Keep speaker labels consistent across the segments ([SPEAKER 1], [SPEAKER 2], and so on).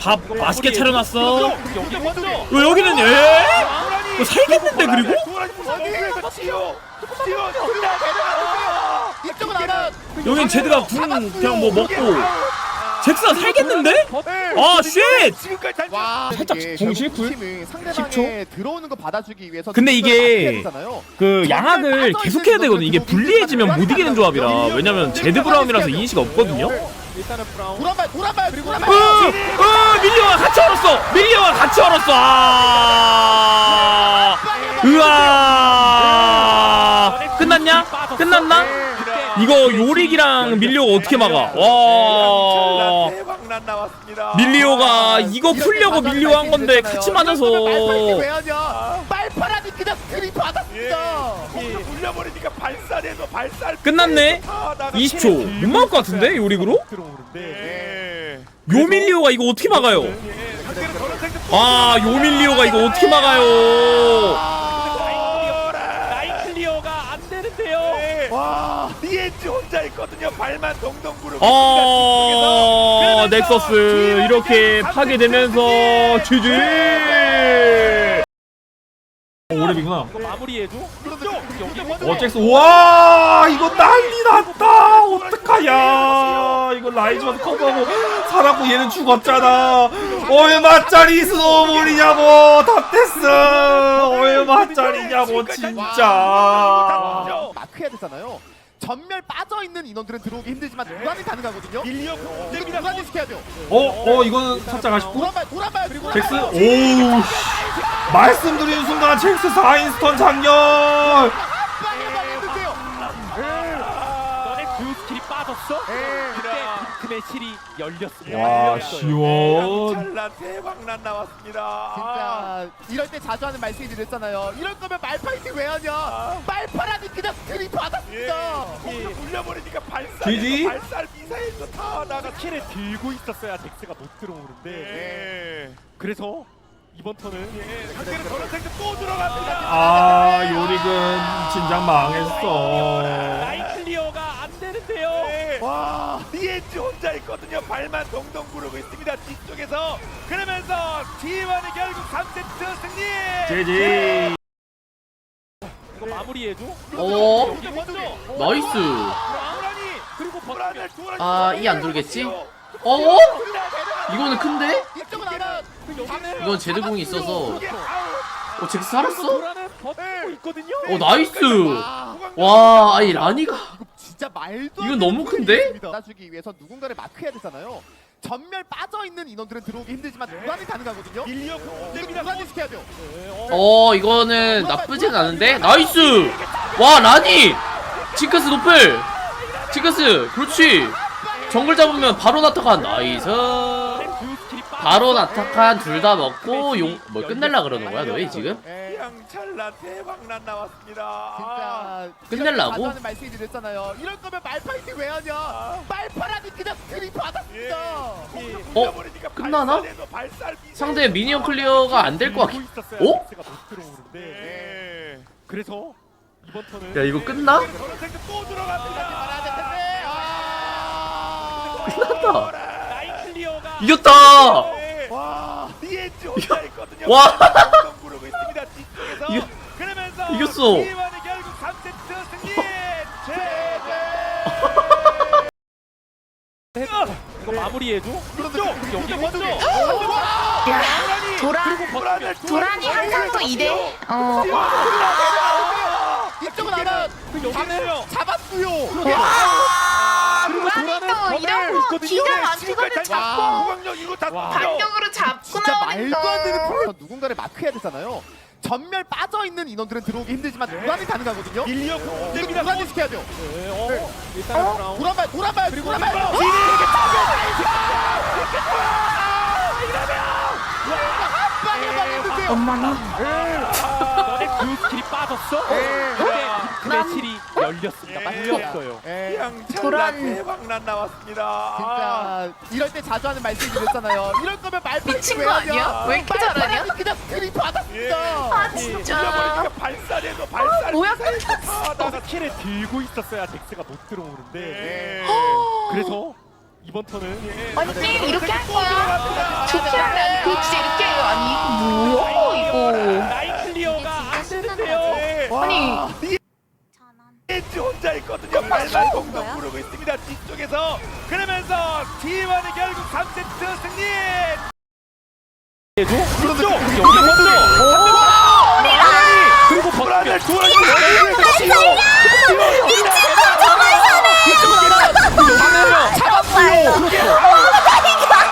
[SPEAKER 1] 밥 맛있게 차려놨어.
[SPEAKER 2] 여기 먼저.
[SPEAKER 1] 어, 여기는 예? 어, 살겠는데 그리고? 여긴 제드가 궁 그냥 뭐 먹고 잭스가 살겠는데? 아 쉣!
[SPEAKER 2] 지금까지 잘
[SPEAKER 3] 와,
[SPEAKER 1] 살짝
[SPEAKER 3] 결국
[SPEAKER 1] 굴?
[SPEAKER 3] 상대방의 들어오는 거 받아주기 위해서
[SPEAKER 1] 근데 이게. 그 양악을 계속 해야 되거든. 이게 불리해지면 못 이기는 조합이라. 왜냐면 제드 브라움이라서 이니시가 없거든요.
[SPEAKER 2] 일단은 브라운.
[SPEAKER 1] 으, 으, 밀리오가 같이 얼었어. 밀리오가 같이 얼었어. 아, 으아. 끝났냐? 끝났나? 이거 요릭이랑 밀리오가 어떻게 막아? 와. 밀리오가 이거 풀려고 밀리오 한 건데 같이 맞아서?
[SPEAKER 3] 빨파라니 그냥 받았습니다.
[SPEAKER 2] 예. 돌려버리니까 발살해도 발살.
[SPEAKER 1] 끝났네. 20초 못 막을 것 같은데 요릭으로?
[SPEAKER 2] 들어오는데.
[SPEAKER 1] 요 밀리오가 이거 어떻게 막아요? 아, 요 밀리오가 이거 어떻게 막아요?
[SPEAKER 2] 라인 클리어가 안 되는데요. 와, 리엔지 혼자 있거든요. 발만 동동 구르고.
[SPEAKER 1] 어, 넥서스 이렇게 파괴되면서 GG. 오랩이구나.
[SPEAKER 2] 이거 마무리해줘.
[SPEAKER 1] 어, 잭스. 와, 이거 난리 났다. 어떡하냐. 이거 라이즈만 커버하고 살았고 얘는 죽었잖아. 얼마짜리 스노우볼이냐고. 탑테스. 얼마짜리냐고, 진짜.
[SPEAKER 3] 마크해야 되잖아요. 전멸 빠져 있는 인원들은 들어오기 힘들지만 무한히 가능하거든요.
[SPEAKER 2] 밀리오
[SPEAKER 3] 이거 무한히 시켜야 돼요.
[SPEAKER 1] 어, 어, 이거는 살짝 아쉽고.
[SPEAKER 3] 그리고
[SPEAKER 1] 잭스 오우 씨. 말씀드린 순간 잭스 4인 스턴 장렬
[SPEAKER 3] 빵을 맞는데요.
[SPEAKER 2] 너네 두 스킬이 빠졌어? 그때 그 매실이 열렸습니다.
[SPEAKER 1] 와 시원
[SPEAKER 2] 찰나 대박난 나왔습니다.
[SPEAKER 3] 진짜 이럴 때 자주 하는 말씀이 드렸잖아요. 이럴 거면 말파이팅 왜 하냐? 말파라니 그냥 스크린 받았습니다.
[SPEAKER 2] 예. 돌려버리니까 발살.
[SPEAKER 1] GG?
[SPEAKER 2] 발살 미사일도 다 나가 키를 들고 있었어야 덱스가 못 들어오는데.
[SPEAKER 1] 네.
[SPEAKER 2] 그래서 이번 턴은 예. 상대는 저런 생각 또 들어갑니다.
[SPEAKER 1] 아 요릭은 진작 망했어
[SPEAKER 2] 안 와, 리엔지 혼자 있거든요. 발만 동동 구르고 있습니다. 뒤쪽에서 그러면서 T1이 결국 3세트 승리.
[SPEAKER 1] 제지
[SPEAKER 2] 이거 마무리해줘.
[SPEAKER 4] 어?
[SPEAKER 2] 여기 먼저.
[SPEAKER 4] 나이스.
[SPEAKER 2] 그리고.
[SPEAKER 4] 아, 이 안 돌겠지? 어? 이거는 큰데?
[SPEAKER 3] 이쪽은 알아.
[SPEAKER 4] 이건 제드공이 있어서. 어, 잭스 살았어?
[SPEAKER 2] 버티고 있거든요.
[SPEAKER 4] 어, 나이스.
[SPEAKER 3] 아,
[SPEAKER 4] 와, 아니, 라니가.
[SPEAKER 3] 진짜 말도
[SPEAKER 4] 이건 너무 큰데?
[SPEAKER 3] 받아주기 위해서 누군가를 마크해야 되잖아요. 전멸 빠져 있는 인원들은 들어오기 힘들지만 무한히 가능하거든요.
[SPEAKER 2] 밀리오
[SPEAKER 3] 이거 무한히 시켜야 돼요.
[SPEAKER 4] 어, 이거는 나쁘진 않은데? 나이스! 와, 라니! 징크스 노플! 징크스, 그렇지! 정글 잡으면 바로 나타간 나이스! 바로 나타칸 둘 다 먹고 용, 뭐 끝낼라 그러는 거야, 너희 지금?
[SPEAKER 3] 예,
[SPEAKER 2] 그냥 찰나 대박난 나왔습니다.
[SPEAKER 3] 진짜
[SPEAKER 4] 끝내려고?
[SPEAKER 3] 자주 하는 말씀이 드렸잖아요. 이럴 거면 말파이팅 왜 하냐? 말파라니 그냥 스크린 받았습니다.
[SPEAKER 4] 어? 끝나나? 상대 미니언 클리어가 안 될 것 같긴. 어?
[SPEAKER 2] 네. 그래서 이번 턴은
[SPEAKER 4] 야, 이거 끝나?
[SPEAKER 2] 저런 생각 또 들어갑니다.
[SPEAKER 3] 아.
[SPEAKER 4] 끝났다.
[SPEAKER 2] 라인 클리어가
[SPEAKER 4] 이겼다!
[SPEAKER 2] 와, 리엔지 혼자 있거든요.
[SPEAKER 4] 와.
[SPEAKER 2] 동동 구르고 있습니다. 뒤쪽에서
[SPEAKER 4] 이겨-
[SPEAKER 2] 그러면서
[SPEAKER 4] 이겼어.
[SPEAKER 2] T1이 결국 3세트 승리. 제제. 이거 마무리해줘. 이쪽 여기 먼저.
[SPEAKER 5] 도란
[SPEAKER 2] 도란을
[SPEAKER 5] 도란이 항상 또 이래. 어.
[SPEAKER 3] 이쪽은 알아.
[SPEAKER 2] 여기는
[SPEAKER 3] 잡았고요.
[SPEAKER 2] 그 리고
[SPEAKER 5] 도란이 또 이러고 기가 막히거든 잡고
[SPEAKER 2] 후광력 이거 다 와.
[SPEAKER 5] 반격으로 잡고
[SPEAKER 3] 진짜 말도 안 되는
[SPEAKER 5] 나오니까.
[SPEAKER 3] 플레이. 누군가를 마크해야 되잖아요. 전멸 빠져 있는 인원들은 들어오기 힘들지만 무한히 가능하거든요.
[SPEAKER 2] 밀리오
[SPEAKER 3] 이거 무한히 시켜야 돼요.
[SPEAKER 2] 일단 브라운
[SPEAKER 3] 도란발, 도란발, 그리고 도란발. 빵을 맞는데요.
[SPEAKER 5] 엄마나
[SPEAKER 2] 너네 그 스킬이 빠졌어? 그때 그 매실이 열렸습니다. 맞췄어요.
[SPEAKER 3] 예,
[SPEAKER 2] 그냥
[SPEAKER 5] 도란.
[SPEAKER 2] 대박난 나왔습니다.
[SPEAKER 3] 진짜 이럴 때 자주 하는 말씀이 드렸잖아요. 이럴 거면
[SPEAKER 5] 미친
[SPEAKER 3] 왜
[SPEAKER 5] 거? 아니야? 왜 이렇게 잘하냐?
[SPEAKER 3] 그냥 스크린 받았습니다.
[SPEAKER 5] 아 진짜
[SPEAKER 2] 돌려버리니까 발살해도 발살
[SPEAKER 5] 뭐야
[SPEAKER 2] 다 나가 키를 들고 있었어야 덱스가 못 들어오는데
[SPEAKER 3] 예.
[SPEAKER 2] 그래서 이번 턴은
[SPEAKER 6] 아니 게임 이렇게 할 거야? 좋게 하면 그 진짜 이렇게 해요. 아니 이거 뭐야 이거?
[SPEAKER 2] 라인 클리어가 안 되는데요.
[SPEAKER 6] 아니
[SPEAKER 2] 지 혼자 있거든요. 발만 동동 구르고 있습니다. 뒤쪽에서 그러면서 T1이 결국 3세트 승리. 해줘. 그렇죠. 여기 먼저. 그리고 불안을 돌아주고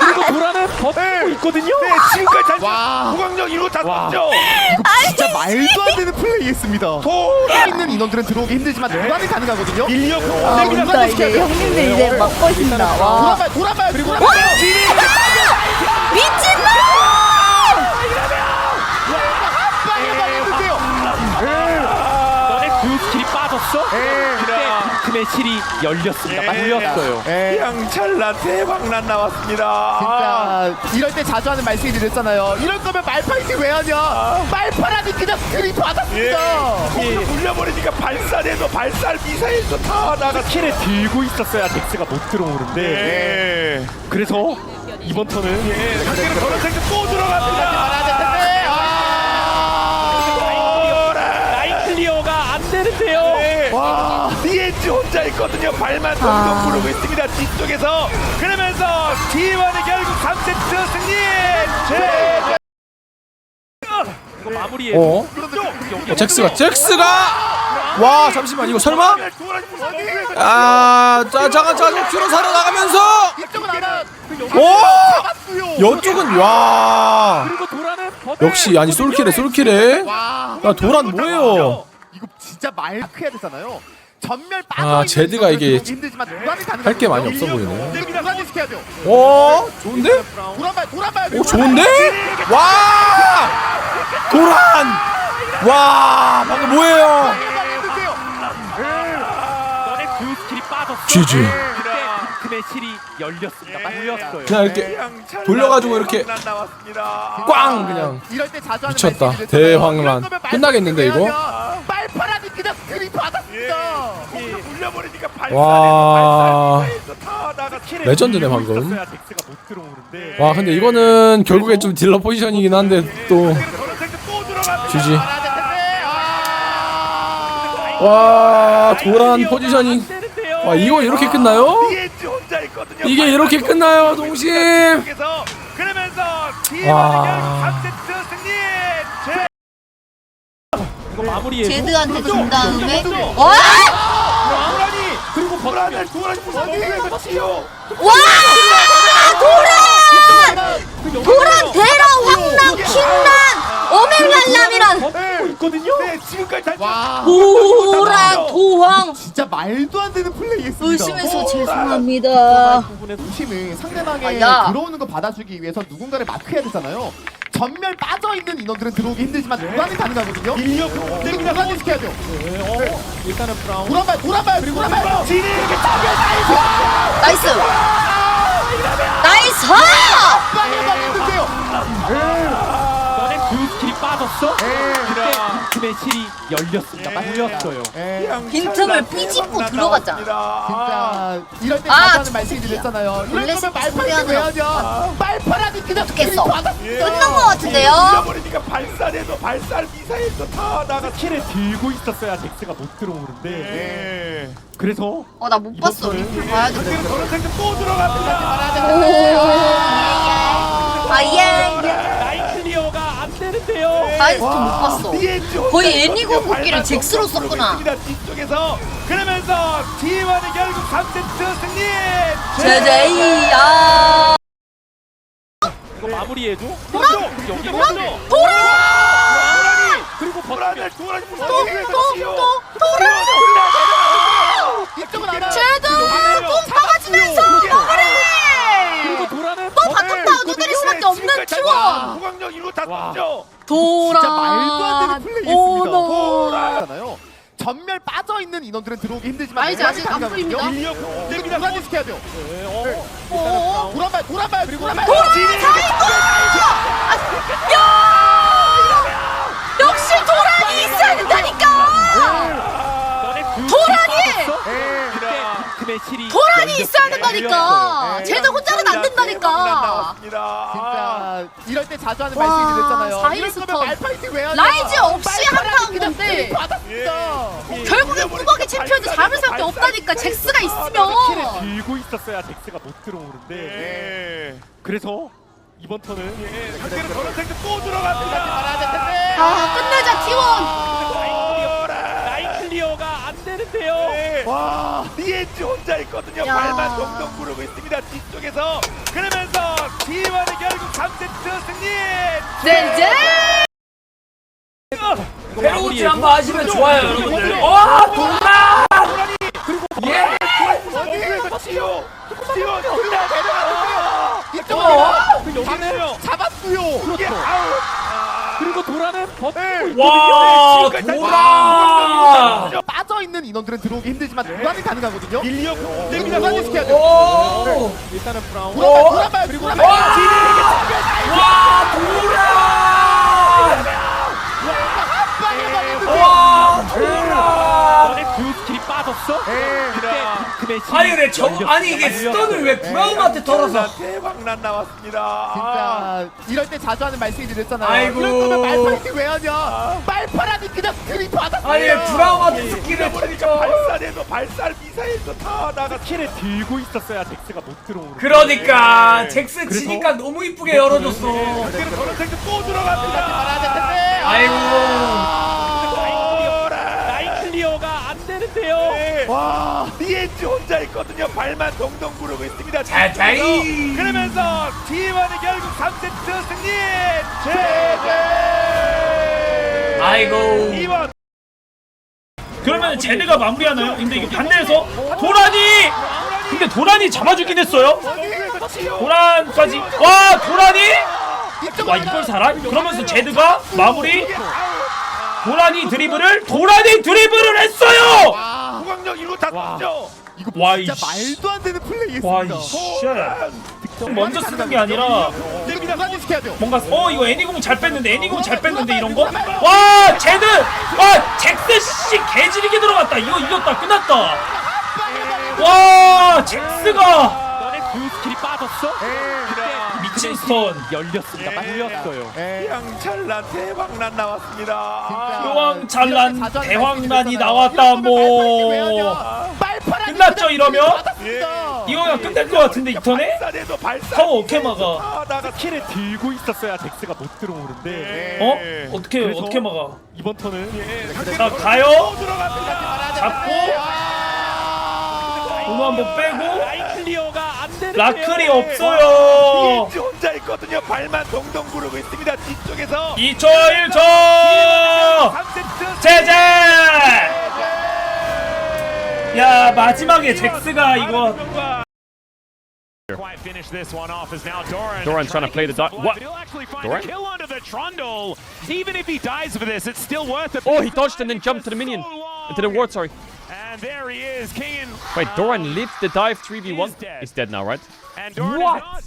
[SPEAKER 2] 그리고 불안을 버티고 있거든요. 네, 지금까지 잘
[SPEAKER 3] 와.
[SPEAKER 2] 후광력 이루 다
[SPEAKER 7] 와.
[SPEAKER 2] 썼죠.
[SPEAKER 3] 진짜 말도 안 되는 플레이 했습니다.
[SPEAKER 2] 돌아.
[SPEAKER 3] 있는 인원들은 들어오기 힘들지만 도란이 가능하거든요.
[SPEAKER 2] 밀려
[SPEAKER 3] 아,
[SPEAKER 2] 공격입니다.
[SPEAKER 3] 온다, 이제.
[SPEAKER 8] 형님들 이제 막고 있습니다. 와.
[SPEAKER 3] 돌아봐요, 돌아봐요, 그리고 한방에 맞는데요.
[SPEAKER 2] 너네 그 스킬이 빠졌어? 그 때 빈틈의 실이 열렸습니다. 열렸어요.
[SPEAKER 3] 예.
[SPEAKER 2] 양찰나 대박난 나왔습니다.
[SPEAKER 3] 진짜 이럴 때 자주 하는 말씀이 드렸잖아요. 이럴 거면 말파이팅 왜 하냐? 말파라니 그냥 스크린
[SPEAKER 2] 예.
[SPEAKER 3] 받았습니다.
[SPEAKER 2] 공을 돌려버리니까 발사대도 발살 미사일도 다 나가 스킬을 들고 있었어야 덱스가 못 들어오는데 예. 그래서 이번 턴은 예. 저런 생각 또 들어갑니다 와 DNG 혼자 있거든요. 발만 동동 구르고 있습니다. 뒤쪽에서. 그러면서 T1이 결국 3세트 승리! 제 이거 마무리해
[SPEAKER 9] 어? 어, 잭스가 잭스가? 와 잠시만 이거 설마? 아 자, 잠깐 잠깐 큐로 살아 나가면서!
[SPEAKER 3] 이쪽은 하나.
[SPEAKER 9] 오. 여쪽은 와 역시 아니 솔킬해 솔킬해
[SPEAKER 3] 와.
[SPEAKER 9] 야 도란 뭐예요?
[SPEAKER 3] 이거 진짜 말크 해야 되잖아요. 전멸 빠져.
[SPEAKER 9] 아, 제드가 이게
[SPEAKER 3] 힘들지만.
[SPEAKER 9] 할 게 많이 없어 보이네. 어 좋은데. 오 좋은데 와 도란 와 방금 뭐예요
[SPEAKER 2] 그
[SPEAKER 9] GG.
[SPEAKER 2] 빈틈의 실이 열렸습니다 열렸어요
[SPEAKER 9] 그냥 이렇게 돌려가지고 이렇게 꽝 그냥
[SPEAKER 3] 이럴 때 자주 하는
[SPEAKER 9] 미쳤다. 대황란. 끝나겠는데,
[SPEAKER 3] 왜
[SPEAKER 9] 이거?
[SPEAKER 3] 하냐? 말파라니 그냥 스크린 받았습니다.
[SPEAKER 2] 돌려버리니까
[SPEAKER 9] 와 레전드네,
[SPEAKER 2] 방
[SPEAKER 9] 방금.
[SPEAKER 2] 덱스가 못 들어오는데
[SPEAKER 9] 와 근데 이거는 결국에 좀 딜러 포지션이긴 한데 또 GG.
[SPEAKER 3] 아.
[SPEAKER 9] 와 도란 포지션이 와 이거 이렇게 끝나요?
[SPEAKER 2] 있거든요.
[SPEAKER 9] 이게 이렇게 끝나요 동심?
[SPEAKER 2] 그러면서
[SPEAKER 9] 와.
[SPEAKER 2] T1이 3세트 승리! 제 이거 마무리해
[SPEAKER 8] 제드한테 준 다음에?
[SPEAKER 2] 먼저.
[SPEAKER 8] 와!
[SPEAKER 2] 도란이 그리고 도란을 도란이 무서워 치요.
[SPEAKER 8] 도란 대라 황남 킹난 오멜랄람이란
[SPEAKER 2] 버티고 있거든요 네 지금까지 잘
[SPEAKER 3] 와.
[SPEAKER 8] 도란 도황
[SPEAKER 3] 진짜 말도 안 되는 플레이했습니다.
[SPEAKER 8] 의심해서 죄송합니다.
[SPEAKER 3] 부분에 팀은 상대방의
[SPEAKER 8] 아, 야.
[SPEAKER 3] 들어오는 거 받아주기 위해서 누군가를 마크해야 되잖아요. 전멸 빠져 있는 인원들은 들어오기 힘들지만 도란이 가능하거든요.
[SPEAKER 2] 밀려
[SPEAKER 3] 그리고 도란이 시켜야 돼요.
[SPEAKER 2] 일단은 브라운
[SPEAKER 3] 도란 말, 도란 말, 도란 말.
[SPEAKER 2] 진이에게
[SPEAKER 8] 나이스. 나이스.
[SPEAKER 3] 빵에 맞는데요.
[SPEAKER 2] 너네 그스 킬이 빠졌어? 그때 빈틈의 실이 열렸습니다 열렸어요
[SPEAKER 3] 예.
[SPEAKER 8] 빈틈을 삐집고 들어갔잖아.
[SPEAKER 3] 진짜 이럴 때
[SPEAKER 8] 아,
[SPEAKER 3] 하는 말씀이 드렸잖아요. 이럴
[SPEAKER 8] 원래
[SPEAKER 3] 거면. 왜 하냐? 말파라니 그냥 받았습니다.
[SPEAKER 8] 끝난 것 같은데요?
[SPEAKER 2] 밀려버리니까 발사대도 발살 미사일도 다 나가 스킬을 들고 있었어야 덱스가 못 들어오는데 그래서
[SPEAKER 8] 어 나 못 봤어. 리플 봐야 돼.
[SPEAKER 2] 상대는 저런 생각 또 들어갑니다
[SPEAKER 8] 아예.
[SPEAKER 2] 클리어가 안 되는데요
[SPEAKER 8] 나이스 못 봤어. 거의 복귀를
[SPEAKER 2] 발만
[SPEAKER 8] 잭스로 썼구나.
[SPEAKER 2] 뒤쪽에서 그러면서 T1이 결국 3세트 승리
[SPEAKER 8] 제제이 야.
[SPEAKER 2] 이거 마무리해줘! 여기 도란!
[SPEAKER 8] 도란!
[SPEAKER 2] 그리고 도란을 도란이 무서워
[SPEAKER 8] 도란!
[SPEAKER 3] 이쪽은 하나.
[SPEAKER 8] 제드 꼭 막아주면서 먹으래.
[SPEAKER 2] 도란은
[SPEAKER 8] 또 바텀 두드릴 수밖에 없는 T1.
[SPEAKER 2] 후광력 이루 다 썼죠
[SPEAKER 8] 도란.
[SPEAKER 3] 진짜 말도 안 되는 플레이했습니다.
[SPEAKER 8] 오너.
[SPEAKER 3] 잖아요. 전멸 빠져 있는 인원들은 들어오기 힘들지만 도란이
[SPEAKER 8] 아직 안. 풀립니다.
[SPEAKER 3] 그리고
[SPEAKER 2] 공격입니다
[SPEAKER 3] 도란이 시켜야 돼요.
[SPEAKER 8] 어.
[SPEAKER 3] 도란 말, 도란 말, 도란 말.
[SPEAKER 8] 역시 도란이 있어야 된다니까.
[SPEAKER 2] 도란이
[SPEAKER 8] 도란이!
[SPEAKER 2] 그때 빈틈의 실이
[SPEAKER 8] 도란이 있어야 된다니까. 쟤들 혼자는 안 된다니까.
[SPEAKER 3] 진짜 이럴 때 자주 하는
[SPEAKER 8] 와,
[SPEAKER 3] 말씀이 됐잖아요.
[SPEAKER 8] 사일
[SPEAKER 3] 이럴
[SPEAKER 8] 스톱.
[SPEAKER 3] 거면 말파이팅 왜 하냐?
[SPEAKER 8] 라이즈 없이 한타한
[SPEAKER 3] 그냥
[SPEAKER 8] 건데.
[SPEAKER 3] 받았습니다.
[SPEAKER 8] 결국엔 꾸벅이 챔피언이 잡을 수밖에 없다니까. 잭스가 있으면.
[SPEAKER 2] 들고 있었어야 잭스가 못 들어오는데 그래서 이번 턴은 상대는 저런 생각 또 들어갑니다
[SPEAKER 3] 텐데.
[SPEAKER 8] 아, 끝내자, T1.
[SPEAKER 2] 라인 클리어가 안 되는데요 와 리엔지 혼자 있거 든요
[SPEAKER 8] 야.
[SPEAKER 2] 발만 동동 구르고 있습니다. 뒤쪽에서 그러면서 T1이 결국 3세트 승리!
[SPEAKER 8] 젠제.
[SPEAKER 4] 페로우지 한번 하시면 좋아요 여러분들. 와 동나 예.
[SPEAKER 2] 어디에서 치유 치유 둘다 내려가는데요.
[SPEAKER 3] 이쪽으로 잡았고요.
[SPEAKER 2] 이게 아웃 그리고 도라는 버티고
[SPEAKER 4] 와 도라!
[SPEAKER 3] 빠져 있는 인원들은 들어오기 힘들지만 도란이 가능하거든요.
[SPEAKER 2] 밀리어
[SPEAKER 3] 됩니다. 도란이 시켜야 돼.
[SPEAKER 4] 오!
[SPEAKER 2] 일단은 브라운.
[SPEAKER 3] 말 도란 말.
[SPEAKER 4] 와! 도라 와 도라
[SPEAKER 2] 두 스킬이 빠졌어? 그때
[SPEAKER 4] 아니 근데 저 아니 이게 스턴을 왜 브라움한테 털어서?
[SPEAKER 2] 대박난 나왔습니다.
[SPEAKER 3] 진짜 이럴 때 자주 하는 말씀이 드렸잖아요.
[SPEAKER 4] 아이고.
[SPEAKER 3] 이럴 거면 말파이팅 왜 하냐? 말파라니 그냥 스크린 받았어요.
[SPEAKER 4] 아니 왜 브라움한테 스킬을 털죠?
[SPEAKER 2] 발사대도 발살 미사일도 다 나가 스킬을 들고 있었어야 잭스가 못 들어오는
[SPEAKER 4] 그러니까 잭스 치니까 너무 이쁘게 열어줬어.
[SPEAKER 2] 그래서 저런 생각 또 들어갑니다.
[SPEAKER 3] 말아야 될 텐데.
[SPEAKER 4] 아이고
[SPEAKER 2] 안 되는데요? 와. 리엔지 혼자 있거든요. 발만 동동 구르고 있습니다.
[SPEAKER 4] 자자이.
[SPEAKER 2] 그러면서 T1이 결국 3세트 승리! 제제.
[SPEAKER 4] 아이고.
[SPEAKER 2] 2번.
[SPEAKER 1] 그러면 제드가 마무리하나요? 근데 이게 반대에서? 도란이! 근데 도란이 잡아주긴 했어요? 도란까지? 와 도란이? 와 이걸 살아? 그러면서 제드가 마무리 도란이 드리블을 도란이 드리블을 했어요!
[SPEAKER 2] 후광력 이거 다 떴죠?
[SPEAKER 3] 이거
[SPEAKER 1] 와,
[SPEAKER 3] 진짜
[SPEAKER 1] 이 씨.
[SPEAKER 3] 말도 안 되는 플레이했습니다.
[SPEAKER 1] 와이씨. 먼저 쓰는 게 아니라
[SPEAKER 3] 시켜야.
[SPEAKER 1] 뭔가 어 이거 애니공 잘 뺐는데 애니공 잘 뺐는데 이런 거? 와 제드 와 잭스 씨 개지리게 들어갔다. 이거 이겼다. 끝났다. 와 잭스가!
[SPEAKER 2] 너네 두 스킬이 빠졌어?
[SPEAKER 1] 미 친 스턴
[SPEAKER 2] 열렸습니다. 열렸어요.
[SPEAKER 3] 예.
[SPEAKER 2] 양찰난 대박난 나왔습니다.
[SPEAKER 1] 교황 대황란이
[SPEAKER 3] 말씀이
[SPEAKER 1] 나왔다 뭐 끝났죠, 이러면?
[SPEAKER 3] 스크린 받았습니다.
[SPEAKER 1] 이거 그냥 끝낼 것 같은데 이 턴에?
[SPEAKER 2] 발사대도 발사
[SPEAKER 1] 타워 어떻게 막아?
[SPEAKER 2] 아, 나가 스킬을 들고 있었어야 잭스가 못 들어오는데.
[SPEAKER 1] 어? 어떻게
[SPEAKER 2] 그래서
[SPEAKER 1] 어떻게 막아?
[SPEAKER 2] 이번 턴은
[SPEAKER 1] 자 가요.
[SPEAKER 2] 또 들어갑니다.
[SPEAKER 1] 잡고. 한번 빼고
[SPEAKER 2] 되는
[SPEAKER 1] 라클이 없어요
[SPEAKER 2] 리엔지 혼자 있거든요 발만 동동 구르고 있습니다 뒤쪽에서
[SPEAKER 1] 2초 1초
[SPEAKER 2] 3세트
[SPEAKER 1] 제제 야 마지막에 잭스가 이거
[SPEAKER 10] Quite finish this one off as now Doran.
[SPEAKER 11] Doran's trying to play the di- what?
[SPEAKER 10] He'll actually find
[SPEAKER 11] Doran?
[SPEAKER 10] a kill under the Trundle. Even if he dies for this, it's still worth it.
[SPEAKER 11] Oh, he dodged and then jumped to the minion. Into the ward, sorry.
[SPEAKER 10] And there he is, King.
[SPEAKER 11] Wait, Doran oh, lived the dive 3v1.
[SPEAKER 10] He's dead.
[SPEAKER 11] He's dead now, right?
[SPEAKER 10] And Doran
[SPEAKER 11] What?
[SPEAKER 10] is not.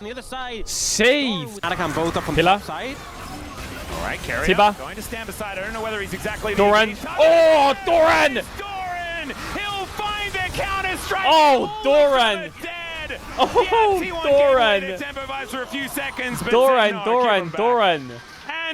[SPEAKER 6] On the other side,
[SPEAKER 11] Save!
[SPEAKER 6] Oh, Anakan both up on
[SPEAKER 11] Pillar.
[SPEAKER 6] the top side.
[SPEAKER 10] All right, carry
[SPEAKER 11] Tiba.
[SPEAKER 10] up, Going to stand beside. I don't know whether he's exactly.
[SPEAKER 11] Doran.
[SPEAKER 10] elite type.
[SPEAKER 11] Oh, Doran!
[SPEAKER 10] Doran! He'll find the counter strike.
[SPEAKER 11] Oh, Doran.
[SPEAKER 10] Dead.
[SPEAKER 11] Oh,
[SPEAKER 10] Yeah, T1
[SPEAKER 11] Doran.
[SPEAKER 10] away the tempo vibes for a few seconds, but
[SPEAKER 11] Doran,
[SPEAKER 10] said,
[SPEAKER 11] Doran,
[SPEAKER 10] back."
[SPEAKER 11] Doran.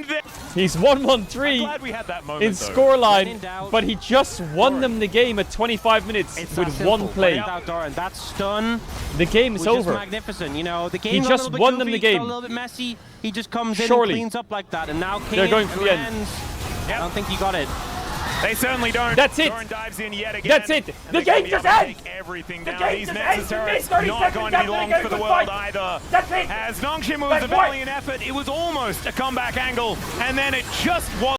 [SPEAKER 10] And the-
[SPEAKER 11] He's 1-1-3
[SPEAKER 10] glad we had that moment.
[SPEAKER 11] in scoreline, but he just won them the game at 25 minutes
[SPEAKER 6] It's that
[SPEAKER 11] with
[SPEAKER 6] simple.
[SPEAKER 11] one play.
[SPEAKER 6] Without Doran, that stun
[SPEAKER 11] The game is over.
[SPEAKER 6] magnificent. You know, the game got
[SPEAKER 11] just
[SPEAKER 6] a little bit
[SPEAKER 11] won them the game.
[SPEAKER 6] got a little bit messy. He just comes in and cleans up like that, and now King
[SPEAKER 11] They're going for the end.
[SPEAKER 10] Yep.
[SPEAKER 6] I don't think he got it.
[SPEAKER 10] They certainly don't.
[SPEAKER 11] That's it.
[SPEAKER 10] Doran dives in yet again.
[SPEAKER 11] That's it. The game just ends.
[SPEAKER 10] Everything
[SPEAKER 1] The
[SPEAKER 10] down.
[SPEAKER 1] game
[SPEAKER 10] These
[SPEAKER 1] just ends.
[SPEAKER 10] turrets
[SPEAKER 1] 30
[SPEAKER 10] not
[SPEAKER 1] seconds
[SPEAKER 10] going to be long for the world either.
[SPEAKER 1] That's it.
[SPEAKER 10] As Nongshim was a valiant effort, it was almost a comeback angle, and then it just was.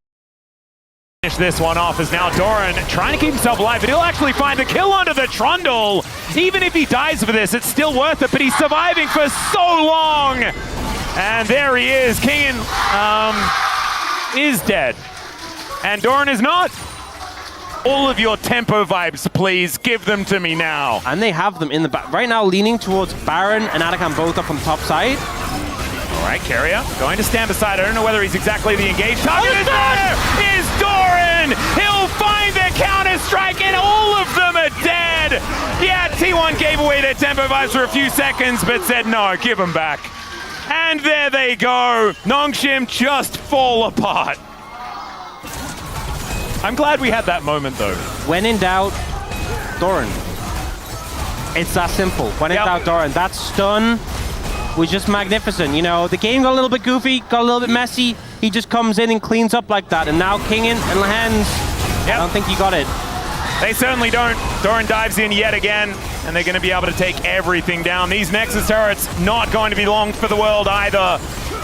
[SPEAKER 10] Finish this one off as now Doran trying to keep himself alive, but he'll actually find the kill under the Trundle. Even if he dies for this, it's still worth it, but he's surviving for so long. And there he is. King um, is dead. And Doran is not. All of your tempo vibes, please. Give them to me now.
[SPEAKER 6] And they have them in the back. Right now, leaning towards Baron and Anakan both up on the top side.
[SPEAKER 10] All right, Carrier going to stand beside. I don't know whether he's exactly the engaged target. Is there is Doran. He'll find the counter strike, and all of them are dead. Yeah, T1 gave away their tempo vibes for a few seconds, but said no, give them back. And there they go. Nongshim just fall apart. I'm glad we had that moment though.
[SPEAKER 6] When in doubt, Doran. It's that simple. When in
[SPEAKER 10] Yep.
[SPEAKER 6] doubt, Doran. That stun was just magnificent. You know, the game got a little bit goofy, got a little bit messy. He just comes in and cleans up like that. And now Kingen and Lahens,
[SPEAKER 10] Yep.
[SPEAKER 6] I don't think he got it.
[SPEAKER 10] They certainly don't. Doran dives in yet again, and they're going to be able to take everything down. These Nexus turrets not going to be long for the world either.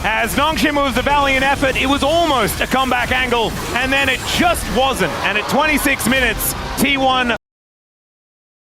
[SPEAKER 10] As Nongshim moves the valiant effort, it was almost a comeback angle, and then it just wasn't. And at 26 minutes, T1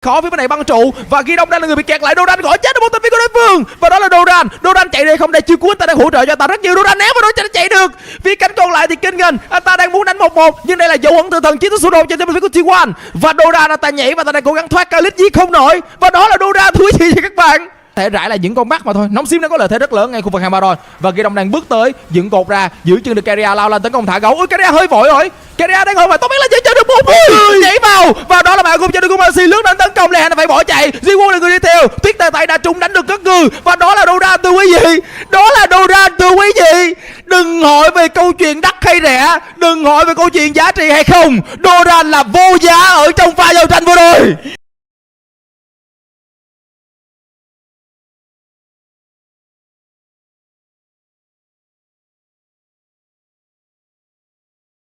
[SPEAKER 12] khó với bên này băng trụ và ghi đông đang là người bị kẹt lại. Doran gõ chết được một tên viên của đối phương. Và đó là Doran. Doran chạy đây không để chưa cuối anh ta đang hỗ trợ cho anh ta rất nhiều. Doran né và đối chạy chạy được. Phía cánh còn lại thì kinh ngân. Anh ta đang muốn đánh một một nhưng đây là dấu ấn từ thần chiến thức số đồ trên tên viên của T1 và Doran anh ta nhảy và anh ta đang cố gắng thoát Khalid gì không nổi. Và đó là Doran thú gì cho các bạn? Thể rải là những con mắt mà thôi. Nóng sim nó có lợi thế rất lớn ngay khu vực hàng ba rồi. Và ghi đông đang bước tới dựng cột ra giữ chân được Keria lao lên tấn công thả gấu. Ôi Keria hơi vội rồi. Keria đang hồi mà tốt biết là chỉ chơi được một người nhảy vào. Và đó là bạn cùng chơi được Kumasi lướt đến tấn công. Lẹ phải bỏ chạy. Jiwon là người đi theo. Tuyết tề tại đã trúng đánh được cất cừ và đó là Doran từ quý vị. Đó là Doran từ quý vị. Đừng hỏi về câu chuyện đắt hay rẻ. Đừng hỏi về câu chuyện giá trị hay không. Doran là vô giá ở trong pha giao tranh vừa rồi